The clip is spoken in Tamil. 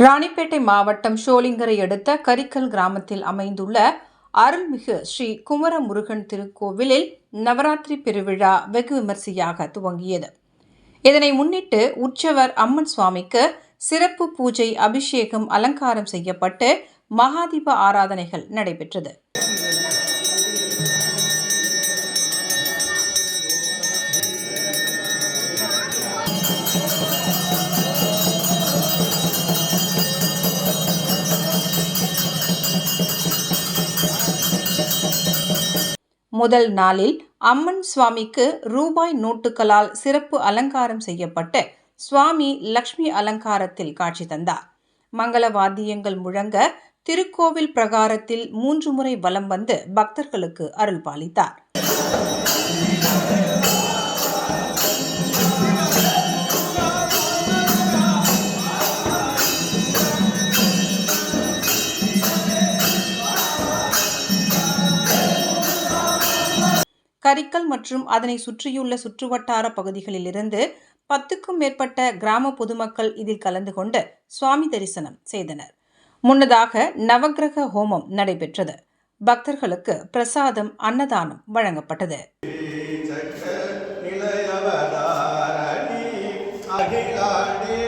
ராணிப்பேட்டை மாவட்டம் ஷோலிங்கரை அடுத்த கரிக்கல் கிராமத்தில் அமைந்துள்ள அருள்மிகு ஸ்ரீ குமரமுருகன் திருக்கோவிலில் நவராத்திரி பெருவிழா வெகு விமரிசையாக துவங்கியது. இதனை முன்னிட்டு உற்சவர் அம்மன் சுவாமிக்கு சிறப்பு பூஜை அபிஷேகம் அலங்காரம் செய்யப்பட்டு மகாதீப ஆராதனைகள் நடைபெற்றது. முதல் நாளில் அம்மன் சுவாமிக்கு ரூபாய் நோட்டுகளால் சிறப்பு அலங்காரம் செய்யப்பட்டு சுவாமி லக்ஷ்மி அலங்காரத்தில் காட்சி தந்தார். மங்கள வாத்தியங்கள் முழங்க திருக்கோவில் பிரகாரத்தில் மூன்று முறை வலம் வந்து பக்தர்களுக்கு அருள் பாலித்தார் கரிக்கல் மற்றும் அதனை சுற்றியுள்ள சுற்றுவட்டார பகுதிகளிலிருந்து பத்துக்கும் மேற்பட்ட கிராம பொதுமக்கள் இதில் கலந்து கொண்டு சுவாமி தரிசனம் செய்தனர். முன்னதாக நவகிரக ஹோமம் நடைபெற்றது. பக்தர்களுக்கு பிரசாதம் அன்னதானம் வழங்கப்பட்டது. அகிலாண்டே